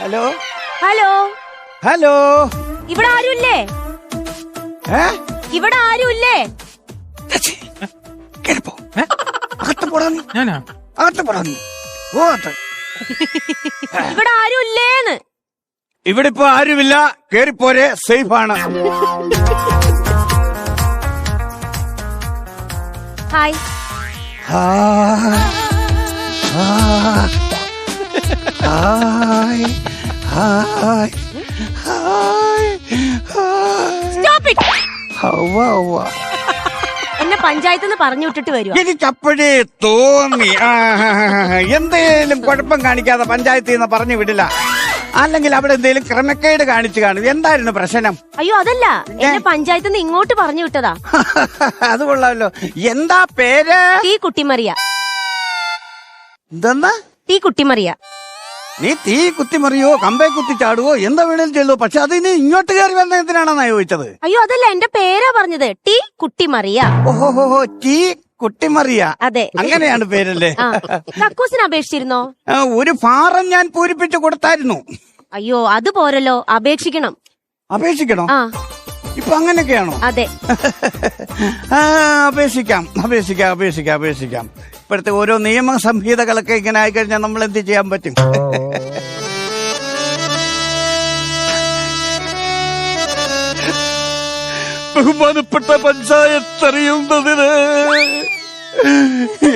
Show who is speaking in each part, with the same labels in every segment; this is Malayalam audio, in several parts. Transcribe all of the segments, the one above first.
Speaker 1: ഹലോ?
Speaker 2: ഹലോ?
Speaker 1: ഹലോ?
Speaker 2: ഇവിടെ ആരുമില്ലേ?
Speaker 1: ഏ?
Speaker 2: ഇവിടെ ആരുമില്ലേ?
Speaker 1: കേറിപ്പോ. അകത്ത് പോടാ നീ.
Speaker 3: ഞാനാ?
Speaker 1: അകത്ത് പോടാ നീ. ഓ അകത്ത്.
Speaker 2: ഇവിടെ ആരുമില്ലേന്ന്?
Speaker 1: ഇവിടെ ഇപ്പൊ ആരുമില്ല. കേറിപ്പോരെ സേഫ് ആണ്
Speaker 2: ഹായ്.
Speaker 1: ആ hi hi Hi. Hi.
Speaker 2: Stop it.
Speaker 1: Havva, Havva.
Speaker 2: എന്നെ പഞ്ചായത്ത് നിന്ന് പറഞ്ഞു വിട്ടിട്ട് വരുവാ.
Speaker 1: എനിക്കപ്പോഴേ തോന്നി. ആ, എന്തേലും കുഴപ്പം കാണിക്കാതെ പഞ്ചായത്തിൽ നിന്ന് പറഞ്ഞു വിടില്ല. അല്ലെങ്കിൽ അവിടെ എന്തേലും ക്രമക്കേട് കാണിച്ചു കാണും. എന്തായിരുന്നു പ്രശ്നം?
Speaker 2: അയ്യോ അതല്ല. എന്നെ പഞ്ചായത്ത് നിന്ന് ഇങ്ങോട്ട് പറഞ്ഞു വിട്ടതാ.
Speaker 1: അത് കൊള്ളാമല്ലോ. എന്താ പേര്?
Speaker 2: ടീ കുട്ടിമറിയ.
Speaker 1: എന്തെന്നാ?
Speaker 2: ടീ കുട്ടിമറിയ.
Speaker 1: നീ തീ കുത്തിമറിയോ കമ്പേ കുത്തി ചാടുവോ എന്താ വേണേലും ചെയ്തോ പക്ഷെ അത് ഇനി ഇങ്ങോട്ട് കയറി വന്ന എന്തിനാണെന്നാ ചോദിച്ചത്?
Speaker 2: അയ്യോ അതല്ല എന്റെ പേരാ പറഞ്ഞത്. ടീ കുട്ടിമറിയ.
Speaker 1: ഓഹോ ടീ കുട്ടിമറിയ.
Speaker 2: അതെ.
Speaker 1: അങ്ങനെയാണ് പേരല്ലേ?
Speaker 2: കക്കൂസിന് അപേക്ഷിച്ചിരുന്നോ?
Speaker 1: ഒരു ഫാറം ഞാൻ പൂരിപ്പിച്ചു കൊടുത്തായിരുന്നു.
Speaker 2: അയ്യോ അത് പോരല്ലോ അപേക്ഷിക്കണം.
Speaker 1: അപേക്ഷിക്കണോ?
Speaker 2: ആ.
Speaker 1: ഇപ്പൊ അങ്ങനെയൊക്കെയാണോ?
Speaker 2: അതെ.
Speaker 1: അപേക്ഷിക്കാം അപേക്ഷിക്കാം അപേക്ഷിക്കാം അപേക്ഷിക്കാം. ഇപ്പോഴത്തെ ഓരോ നിയമ സംഹിതകളൊക്കെ ഇങ്ങനെ ആയിക്കഴിഞ്ഞാൽ നമ്മൾ എന്ത് ചെയ്യാൻ പറ്റും? ബഹുമാനപ്പെട്ട പഞ്ചായത്ത് അറിയുന്നതിന്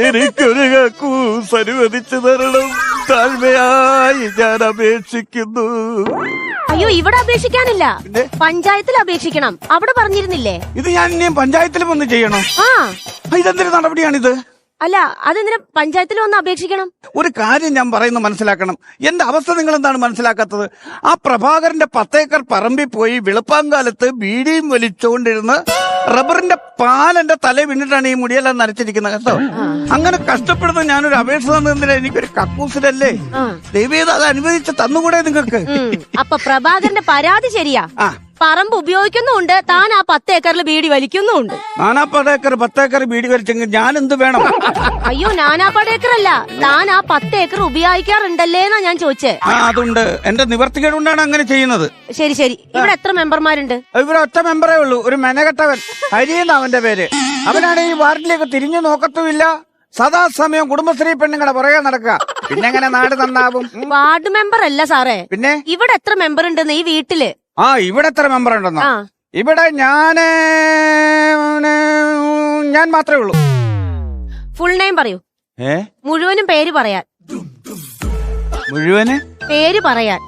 Speaker 1: എനിക്കൊരു കക്കൂസ് അനുവദിച്ചു തരണം. താഴ്മയായി ഞാൻ അപേക്ഷിക്കുന്നു.
Speaker 2: അയ്യോ ഇവിടെ അപേക്ഷിക്കാനില്ല. പഞ്ചായത്തിൽ അപേക്ഷിക്കണം. അവിടെ പറഞ്ഞിരുന്നില്ലേ?
Speaker 1: ഇത് ഞാൻ ഇനിയും പഞ്ചായത്തിൽ വന്ന് ചെയ്യണോ?
Speaker 2: ആ,
Speaker 1: ഇതെന്തൊരു നടപടിയാണിത്?
Speaker 2: അല്ല അതെന്തിനാ പഞ്ചായത്തിൽ വന്ന് അപേക്ഷിക്കണം?
Speaker 1: ഒരു കാര്യം ഞാൻ പറയുന്നത് മനസ്സിലാക്കണം. എന്റെ അവസ്ഥ നിങ്ങൾ എന്താണ് മനസ്സിലാക്കാത്തത്? ആ പ്രഭാകരന്റെ പത്തേക്കർ പറമ്പിൽ പോയി വെളുപ്പാങ്കാലത്ത് ബീഡിയും വലിച്ചുകൊണ്ടിരുന്ന് റബ്ബറിന്റെ പാലെന്റെ തല വീണിട്ടാണ് ഈ മുടിയെല്ലാം നനച്ചിരിക്കുന്നത് കേട്ടോ. അങ്ങനെ കഷ്ടപ്പെടുന്ന ഞാനൊരു അപേക്ഷ തന്നതിന് എനിക്കൊരു കക്കൂസിലല്ലേ? ദൈവീത അത് അനുവദിച്ച് തന്നുകൂടെ നിങ്ങൾക്ക്.
Speaker 2: അപ്പൊ പ്രഭാകരന്റെ പരാതി ശരിയാ?
Speaker 1: ആ.
Speaker 2: പറമ്പ് ഉപയോഗിക്കുന്നുമുണ്ട്. താൻ ആ പത്ത് ഏക്കറിൽ ബീഡി വലിക്കുന്നുമുണ്ട്.
Speaker 1: നാനാ പത്തേക്കർ പത്തേക്കർ ബീഡി വലിച്ചെങ്കിൽ ഞാൻ എന്ത് വേണം?
Speaker 2: അയ്യോ നാനാപ്പാട് അല്ല താൻ ആ പത്ത് ഏക്കർ ഉപയോഗിക്കാറുണ്ടല്ലേന്നാ ഞാൻ ചോദിച്ചേ.
Speaker 1: ആ അതുണ്ട്. എന്റെ നിവർത്തികേട് കൊണ്ടാണ് അങ്ങനെ ചെയ്യുന്നത്.
Speaker 2: ശരി ശരി. ഇവിടെ എത്ര മെമ്പർമാരുണ്ട്?
Speaker 1: ഇവിടെ ഒറ്റ മെമ്പറേ ഉള്ളൂ. ഒരു മെനകെട്ടവൻ. ഹരിയെന്ന അവന്റെ പേര്. അവനാണ് ഈ വാർഡിലേക്ക് തിരിഞ്ഞു നോക്കത്തുമില്ല. സദാസമയം കുടുംബശ്രീ പെണ്ണുങ്ങളെ പുറകെ നടക്കുക. പിന്നെ എങ്ങനെ നാട് നന്നാവും.
Speaker 2: വാർഡ് മെമ്പർ അല്ല സാറേ.
Speaker 1: പിന്നെ?
Speaker 2: ഇവിടെ എത്ര മെമ്പർ ഉണ്ടെന്ന് ഈ വീട്ടിൽ?
Speaker 1: ആ ഇവിടെ എത്ര മെമ്പർ ഉണ്ടെന്നോ? ഇവിടെ ഞാൻ ഞാൻ മാത്രമേ ഉള്ളൂ.
Speaker 2: ഫുൾ നെയിം പറയൂ.
Speaker 1: ഏ?
Speaker 2: മുഴുവനും പേര് പറയാൻ.
Speaker 1: മുഴുവൻ?
Speaker 2: പേര് പറയാൻ.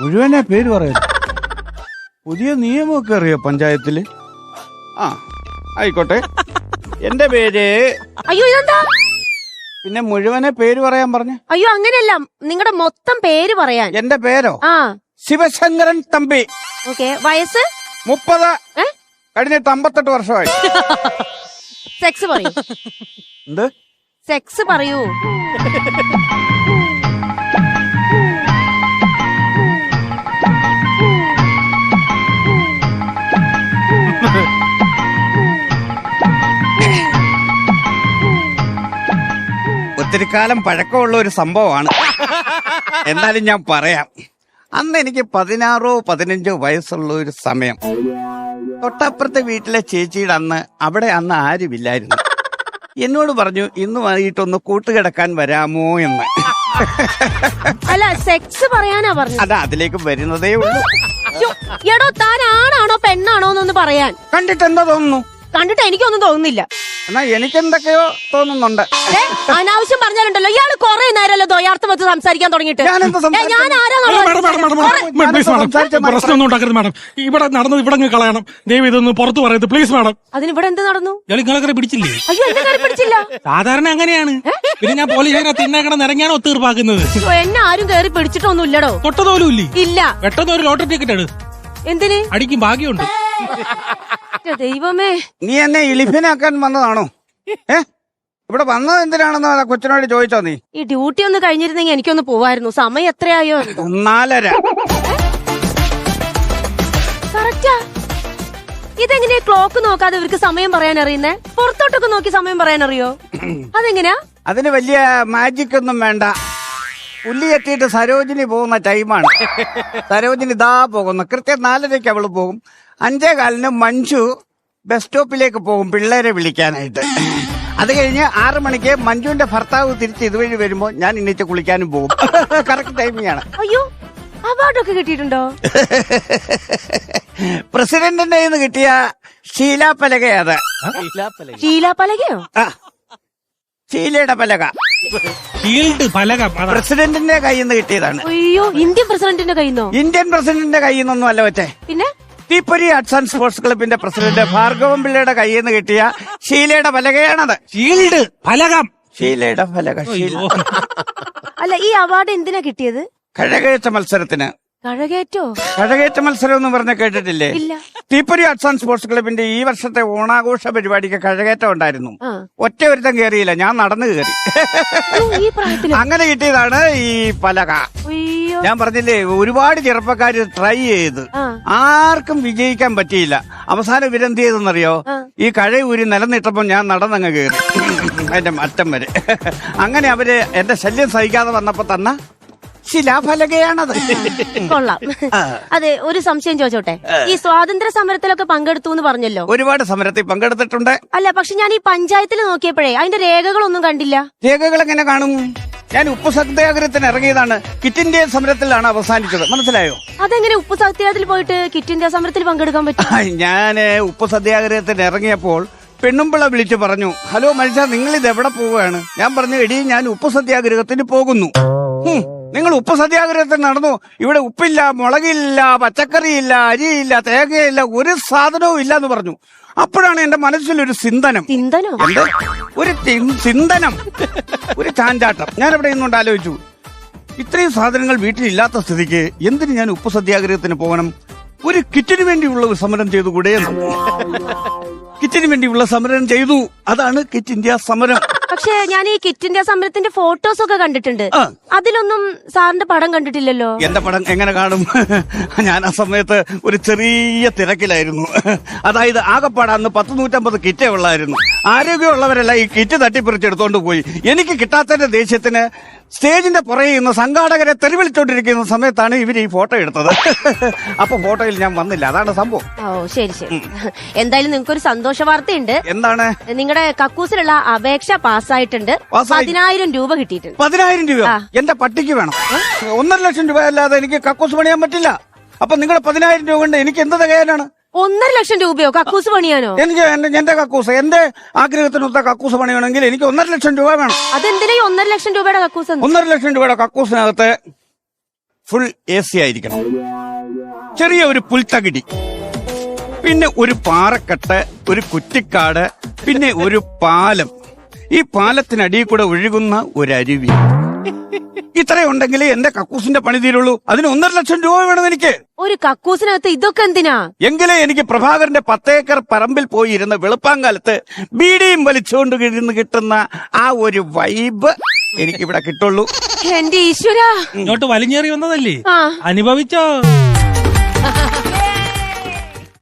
Speaker 1: മുഴുവനെ പേര് പറയാൻ. പുതിയ നിയമമൊക്കെ അറിയോ പഞ്ചായത്തിൽ? ആ ആയിക്കോട്ടെ. എന്റെ പേര്
Speaker 2: അയ്യോ ഇതെന്താ?
Speaker 1: പിന്നെ മുഴുവനെ പേര് പറയാൻ പറഞ്ഞു.
Speaker 2: അയ്യോ അങ്ങനെയല്ല. നിങ്ങളുടെ മൊത്തം പേര് പറയാൻ.
Speaker 1: എന്റെ പേരോ?
Speaker 2: ആ.
Speaker 1: ശിവശങ്കരൻ തമ്പി.
Speaker 2: ഓക്കെ വയസ്സ്?
Speaker 1: മുപ്പത്.
Speaker 2: ഏ?
Speaker 1: കഴിഞ്ഞിട്ട് അമ്പത്തെട്ട് വർഷമായി.
Speaker 2: സെക്സ് പറയൂ.
Speaker 1: എന്ത്?
Speaker 2: സെക്സ് പറയൂ.
Speaker 1: ഒത്തിരി കാലം പഴക്കമുള്ള ഒരു സംഭവമാണ്. എന്നാലും ഞാൻ പറയാം. അന്ന് എനിക്ക് പതിനാറോ പതിനഞ്ചോ വയസ്സുള്ള ഒരു സമയം. തൊട്ടപ്പുറത്തെ വീട്ടിലെ ചേച്ചിയുടെ അന്ന് അവിടെ അന്ന് ആരുമില്ലായിരുന്നു. എന്നോട് പറഞ്ഞു ഇന്ന് വൈകിട്ടൊന്ന് കൂട്ടുകിടക്കാൻ വരാമോ എന്ന്.
Speaker 2: അല്ല സെക്സ് പറയാനാ പറഞ്ഞു
Speaker 1: അതാ അതിലേക്ക് വരുന്നതേ ഉള്ളൂ.
Speaker 2: എടോ താൻ ആണാണോ പെണ്ണാണോ എന്നൊന്ന് പറയാൻ?
Speaker 1: കണ്ടിട്ട് എന്താ തോന്നുന്നു?
Speaker 2: കണ്ടിട്ട് എനിക്കൊന്നും തോന്നുന്നില്ല.
Speaker 1: എന്നാ എനിക്കെന്തൊക്കെയോ തോന്നുന്നുണ്ട്.
Speaker 2: ഏ, അനാവശ്യം പറഞ്ഞാലുണ്ടല്ലോ. ഇയാൾ കൊറേ നേരമല്ലോ ദ്വയാർത്ഥം വെച്ച് സംസാരിക്കാൻ തുടങ്ങിയിട്ട്?
Speaker 1: ഞാനെന്താ
Speaker 2: ഏ, ഞാൻ
Speaker 3: madam madam madam madam please madam
Speaker 1: സംസാരിച്ച
Speaker 3: പ്രശ്നമൊന്നും ഉണ്ടാക്കരുത് മാഡം. ഇവിടെ നടന്നത് ഇവിടെ അങ്ങ് കളയണം. ദൈവം ഇതൊന്ന് പുറത്ത് പറയരുത്. Please madam.
Speaker 2: അതിന് ഇവിടെ എന്ത് നടന്നു?
Speaker 3: ഇയാൾ നിങ്ങളെ പിടിച്ചില്ലേ?
Speaker 2: അയ്യോ എന്നെ കയറി പിടിച്ചില്ല.
Speaker 3: സാധാരണ അങ്ങനെയാണ്. പിന്നെ ഞാൻ പോലീസിനെ തിന്നേക്കണ നിറങ്ങിയാണ് ഒത്തീർപ്പാക്കുന്നത്
Speaker 2: അയ്യോ, എന്നെ ആരും കയറി പിടിച്ചിട്ടൊന്നും ഇല്ലടോ
Speaker 3: തൊട്ടതോലും ഇല്ലേ?
Speaker 2: ഇല്ല.
Speaker 3: പെട്ടെന്ന് ഒരു ലോട്ടറി ടിക്കറ്റ് എടു.
Speaker 2: എന്തിന്?
Speaker 3: അടിക്കും ഭാഗ്യമുണ്ട്.
Speaker 2: ദൈവമേ.
Speaker 1: നീ എന്നെ ഇലിഫിനാക്കാൻ വന്നതാണോ? ഏ? ഇവിടെ വന്നത് എന്തിനാണെന്ന് ആ കൊച്ചിനോട് ചോദിച്ചോ നീ?
Speaker 2: ഈ ഡ്യൂട്ടി ഒന്ന് കഴിഞ്ഞിരുന്നെങ്കിൽ എനിക്കൊന്ന് പോവായിരുന്നു. സമയം എത്രയായോ
Speaker 1: നാലര.
Speaker 2: കറക്റ്റാ. ഇതെങ്ങനെയാ ക്ലോക്ക് നോക്കാതെ ഇവർക്ക് സമയം പറയാൻ അറിയുന്നേ? പുറത്തോട്ടൊക്കെ നോക്കി സമയം പറയാൻ അറിയോ? അതെങ്ങനെയാ?
Speaker 1: അതിന് വലിയ മാജിക് ഒന്നും വേണ്ട. പുല്ലി എത്തിയിട്ട് സരോജിനി പോകുന്ന ടൈമാണ് സരോജിനി ഇതാ പോകുന്നു. കൃത്യം നാലരയ്ക്ക് അവൾ പോകും. അഞ്ചേ കാലിന് മഞ്ജു ബസ് സ്റ്റോപ്പിലേക്ക് പോകും പിള്ളേരെ വിളിക്കാനായിട്ട്. അത് കഴിഞ്ഞ് ആറു മണിക്ക് മഞ്ജുവിന്റെ ഭർത്താവ് തിരിച്ച് ഇതുവഴി വരുമ്പോ ഞാൻ ഇന്നിച്ച് കുളിക്കാനും പോകും. കറക്റ്റ് ടൈമിംഗ് ആണ്.
Speaker 2: അയ്യോ അവാർഡൊക്കെ കിട്ടിയിട്ടുണ്ടോ?
Speaker 1: പ്രസിഡന്റിന്റെ കയ്യിൽ നിന്ന് കിട്ടിയ ശീലാപ്പലകയത്
Speaker 2: ഷീല പലകയോ?
Speaker 1: ആ. ശീലയുടെ പലക.
Speaker 3: ഷീൽഡ് ഫലകം
Speaker 1: പ്രസിഡന്റിന്റെ കയ്യിൽ നിന്ന് കിട്ടിയതാണ്.
Speaker 2: അയ്യോ ഇന്ത്യൻ പ്രസിഡന്റിന്റെ കയ്യിന്നോ?
Speaker 1: ഇന്ത്യൻ പ്രസിഡന്റിന്റെ കയ്യിൽ നിന്നൊന്നും അല്ല മറ്റേ.
Speaker 2: പിന്നെ?
Speaker 1: തീപ്പൊരി ആർട്സ് ആൻഡ് സ്പോർട്സ് ക്ലബിന്റെ പ്രസിഡന്റ് ഭാർഗവൻ പിള്ളയുടെ കയ്യിൽ നിന്ന് കിട്ടിയ ഷീലയുടെ പലകയാണത്
Speaker 3: ഷീൽഡ് ഫലകം.
Speaker 1: ഷീലയുടെ ഫലക ഷീല
Speaker 2: അല്ല ഈ അവാർഡ് എന്തിനാ കിട്ടിയത്?
Speaker 1: കഴകയറ്റ മത്സരത്തിന്.
Speaker 2: കഴകേറ്റോ
Speaker 1: കഴകേറ്റ മത്സരം എന്ന് പറഞ്ഞ കേട്ടിട്ടില്ലേ?
Speaker 2: ഇല്ല.
Speaker 1: തീപ്പൊരി ആർട്സ് ആൻഡ് സ്പോർട്സ് ക്ലബിന്റെ ഈ വർഷത്തെ ഓണാഘോഷ പരിപാടിക്ക് കഴകേറ്റം ഉണ്ടായിരുന്നു. ഒറ്റ ഒരുത്തം കയറിയില്ല ഞാൻ നടന്നു കയറി അങ്ങനെ കിട്ടിയതാണ് ഈ പലക. ഞാൻ പറഞ്ഞില്ലേ ഒരുപാട് ചെറുപ്പക്കാര് ട്രൈ ചെയ്ത്. ആർക്കും വിജയിക്കാൻ പറ്റിയില്ല. അവസാനം ഇവരെന്ത് ചെയ്തെന്നറിയോ? ഈ കഴയൂരി നിലനിട്ടപ്പോ ഞാൻ നടന്നങ്ങ് കയറി അതിന്റെ അറ്റം വരെ. അങ്ങനെ അവർ എന്റെ ശല്യം സഹിക്കാതെ വന്നപ്പോ തന്ന ശിലാഫലകയാണത്
Speaker 2: കൊള്ളാം. അതെ ഒരു സംശയം ചോദിച്ചോട്ടെ? ഈ സ്വാതന്ത്ര്യ സമരത്തിലൊക്കെ പങ്കെടുത്തു എന്ന് പറഞ്ഞല്ലോ?
Speaker 1: ഒരുപാട് സമരത്തിൽ പങ്കെടുത്തിട്ടുണ്ട്.
Speaker 2: അല്ല പക്ഷെ ഞാൻ ഈ പഞ്ചായത്തിൽ നോക്കിയപ്പോഴേ അതിന്റെ രേഖകളൊന്നും കണ്ടില്ല.
Speaker 1: രേഖകൾ എങ്ങനെ കാണും? ഞാൻ ഉപ്പ് സത്യാഗ്രഹത്തിന് ഇറങ്ങിയതാണ്. കിറ്റ് ഇന്ത്യ സമരത്തിലാണ് അവസാനിച്ചത്. മനസ്സിലായോ?
Speaker 2: അതെങ്ങനെ ഉപ്പ് സത്യാഗ്രഹത്തിൽ പോയിട്ട് കിറ്റ് ഇന്ത്യ സമരത്തിൽ പങ്കെടുക്കാൻ പറ്റും?
Speaker 1: ഞാൻ ഉപ്പ് സത്യാഗ്രഹത്തിന് ഇറങ്ങിയപ്പോൾ പെണ്ണുമ്പിള വിളിച്ചു പറഞ്ഞു ഹലോ മനുഷ്യ നിങ്ങൾ ഇത് എവിടെ പോവുകയാണ്? ഞാൻ പറഞ്ഞു എടി ഞാൻ ഉപ്പ് സത്യാഗ്രഹത്തിന് പോകുന്നു. നിങ്ങൾ ഉപ്പ് സത്യാഗ്രഹത്തിന് നടന്നു. ഇവിടെ ഉപ്പില്ല മുളകില്ല പച്ചക്കറിയില്ല അരിയില്ല തേങ്ങയില്ല ഒരു സാധനവും ഇല്ല എന്ന് പറഞ്ഞു. അപ്പോഴാണ് എന്റെ മനസ്സിലൊരു ചിന്തനം.
Speaker 2: ചിന്തനം?
Speaker 1: ഒരു ചിന്തനം. ഒരു ചാഞ്ചാട്ടം. ഞാൻ ഇവിടെ ഇന്നുകൊണ്ട് ആലോചിച്ചു. ഇത്രയും സാധനങ്ങൾ വീട്ടിലില്ലാത്ത സ്ഥിതിക്ക് എന്തിനു ഞാൻ ഉപ്പ് സത്യാഗ്രഹത്തിന് പോകണം? ഒരു കിറ്റിന് വേണ്ടിയുള്ള ഒരു സമരം ചെയ്തുകൂടെ കിറ്റിന് വേണ്ടിയുള്ള സമരം ചെയ്തു. അതാണ് കിറ്റ് ഇന്ത്യ സമരം.
Speaker 2: പക്ഷെ ഞാൻ ഈ കിറ്റിന്റെ സമരത്തിന്റെ ഫോട്ടോസ് ഒക്കെ കണ്ടിട്ടുണ്ട്. അതിലൊന്നും സാറിന്റെ പടം കണ്ടിട്ടില്ലല്ലോ?
Speaker 1: എന്റെ പടം എങ്ങനെ കാണും? ഞാൻ ആ സമയത്ത് ഒരു ചെറിയ തിരക്കിലായിരുന്നു. അതായത് ആകപ്പാടെ അന്ന് പത്ത് നൂറ്റമ്പത് കിറ്റേ ഉള്ളായിരുന്നു. ആരോഗ്യമുള്ളവരെല്ലാം ഈ കിറ്റ് തട്ടിപ്പറിച്ചെടുത്തോണ്ട് പോയി. എനിക്ക് കിട്ടാത്തതിന്റെ ദേഷ്യത്തിന് സ്റ്റേജിന്റെ പുറകെ നിന്ന് സംഘാടകരെ തെരുവിളിച്ചോണ്ടിരിക്കുന്ന സമയത്താണ് ഇവർ ഈ ഫോട്ടോ എടുത്തത്. അപ്പൊ ഫോട്ടോയിൽ ഞാൻ വന്നില്ല. അതാണ് സംഭവം.
Speaker 2: ഓ ശരി ശരി. എന്തായാലും നിങ്ങൾക്ക് ഒരു സന്തോഷ വാർത്തയുണ്ട്
Speaker 1: എന്താണ്?
Speaker 2: നിങ്ങളുടെ കക്കൂസിലുള്ള അപേക്ഷ പാസ്സായിട്ടുണ്ട്.
Speaker 1: പാസ്സായി.
Speaker 2: പതിനായിരം രൂപ കിട്ടിയിട്ടുണ്ട്.
Speaker 1: പതിനായിരം രൂപ
Speaker 2: ആ.
Speaker 1: എന്റെ പട്ടിക്ക് വേണം. ഒന്നര ലക്ഷം രൂപ അല്ലാതെ എനിക്ക് കക്കൂസ് പണിയാൻ പറ്റില്ല. അപ്പൊ നിങ്ങളുടെ പതിനായിരം രൂപ കൊണ്ട് എനിക്ക് എന്ത് തികയാനാണ്?
Speaker 2: ഒന്നര ലക്ഷം രൂപയോ? കക്കൂസ് പണിയാനോ?
Speaker 1: എനിക്ക് എന്റെ എന്റെ കക്കൂസ് എന്റെ ആഗ്രഹത്തിനൊത്ത കക്കൂസ് പണിയണമെങ്കിൽ എനിക്ക് ഒന്നര ലക്ഷം രൂപ വേണം.
Speaker 2: അതെന്തിനാ ഈ ഒന്നര ലക്ഷം രൂപയുടെ കക്കൂസ് എന്ന്?
Speaker 1: ഒന്നര ലക്ഷം രൂപയുടെ കക്കൂസിനകത്ത് ഫുൾ എ സി ആയിരിക്കണം. ചെറിയ ഒരു പുൽത്തകിടി. പിന്നെ ഒരു പാറക്കെട്ട് ഒരു കുറ്റിക്കാട് പിന്നെ ഒരു പാലം. ഈ പാലത്തിനടിയിൽ കൂടെ ഒഴുകുന്ന ഒരു അരുവി ഇത്രയുണ്ടെങ്കിൽ എന്റെ കക്കൂസിന്റെ പണി തീരുള്ളൂ. അതിന് ഒന്നര ലക്ഷം രൂപ വേണം എനിക്ക്.
Speaker 2: ഒരു കക്കൂസിനകത്ത് ഇതൊക്കെ എന്തിനാ?
Speaker 1: എങ്കിലേ എനിക്ക് പ്രഭാകരന്റെ പത്തേക്കർ പറമ്പിൽ പോയി ഇരുന്ന് വെളുപ്പാങ്കാലത്ത് ബീഡിയും വലിച്ചുകൊണ്ട് ഇരുന്ന് കിട്ടുന്ന ആ ഒരു വൈബ് എനിക്ക് ഇവിടെ കിട്ടുള്ളൂ.
Speaker 2: എന്റെ ഈശ്വര.
Speaker 3: ഇങ്ങോട്ട് വലിഞ്ഞേറി വന്നതല്ലേ?
Speaker 2: ആ.
Speaker 3: അനുഭവിച്ചോ?